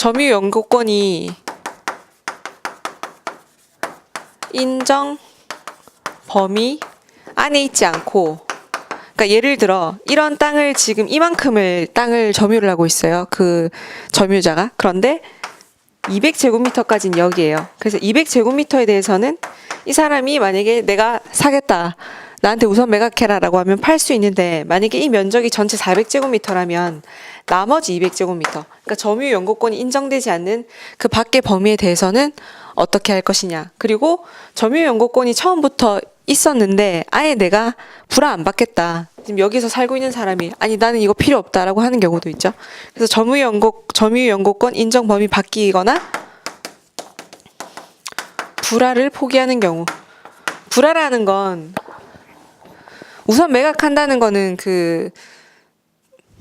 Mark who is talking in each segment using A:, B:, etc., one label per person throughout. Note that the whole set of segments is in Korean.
A: 점유 연구권이 인정 범위 안에 있지 않고 그러니까 예를 들어 이런 땅을 지금 이만큼을 땅을 점유를 하고 있어요. 그 점유자가. 그런데 200제곱미터까지는 여기에요. 그래서 200제곱미터에 대해서는 이 사람이 만약에 내가 사겠다. 나한테 우선 매각해라라고 하면 팔 수 있는데 만약에 이 면적이 전체 400제곱미터라면 나머지 200제곱미터. 그러니까 점유 연구권이 인정되지 않는 그 밖의 범위에 대해서는 어떻게 할 것이냐. 그리고 점유 연구권이 처음부터 있었는데 아예 내가 불화 안 받겠다. 지금 여기서 살고 있는 사람이 아니 나는 이거 필요 없다라고 하는 경우도 있죠. 그래서 점유 연구 점유 연구권 인정 범위 바뀌거나 불화를 포기하는 경우. 불화라는 건 우선 매각한다는 거는 그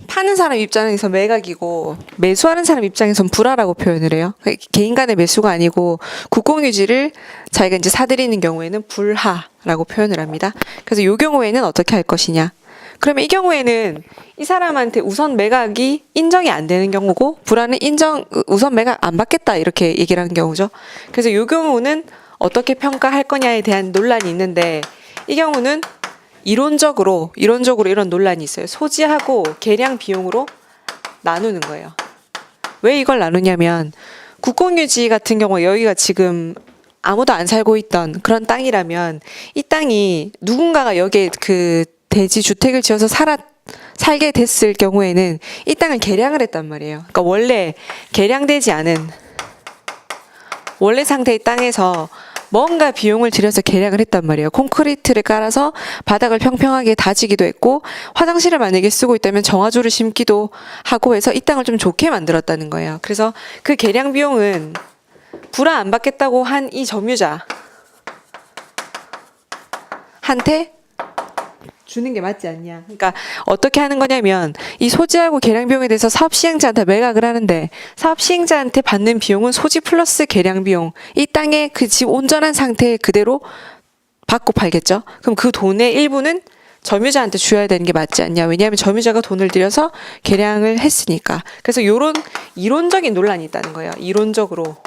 A: 파는 사람 입장에서 매각이고 매수하는 사람 입장에선 불화라고 표현을 해요. 개인 간의 매수가 아니고 국공유지를 자기가 이제 사들이는 경우에는 불하라고 표현을 합니다. 그래서 이 경우에는 어떻게 할 것이냐? 그러면 이 경우에는 이 사람한테 우선 매각이 인정이 안 되는 경우고 불화는 인정 우선 매각 안 받겠다 이렇게 얘기를 하는 경우죠. 그래서 이 경우는 어떻게 평가할 거냐에 대한 논란이 있는데 이 경우는 이론적으로 이론적으로 이런 논란이 있어요. 소지하고 계량 비용으로 나누는 거예요. 왜 이걸 나누냐면 국공유지 같은 경우 여기가 지금 아무도 안 살고 있던 그런 땅이라면 이 땅이 누군가가 여기에 그 대지 주택을 지어서 살아 살게 됐을 경우에는 이 땅을 개량을 했단 말이에요. 그러니까 원래 개량되지 않은 원래 상태의 땅에서 뭔가 비용을 들여서 계량을 했단 말이에요. 콘크리트를 깔아서 바닥을 평평하게 다지기도 했고 화장실을 만약에 쓰고 있다면 정화조를 심기도 하고 해서 이 땅을 좀 좋게 만들었다는 거예요. 그래서 그 계량 비용은 불화 안 받겠다고 한 이 점유자 한테 주는 게 맞지 않냐. 그러니까 어떻게 하는 거냐면 이 소지하고 계량 비용에 대해서 사업 시행자한테 매각을 하는데 사업 시행자한테 받는 비용은 소지 플러스 계량 비용. 이 땅의 그집 온전한 상태 그대로 받고 팔겠죠. 그럼 그 돈의 일부는 점유자한테 줘야 되는 게 맞지 않냐. 왜냐하면 점유자가 돈을 들여서 계량을 했으니까. 그래서 요런 이론적인 논란이 있다는 거예요. 이론적으로.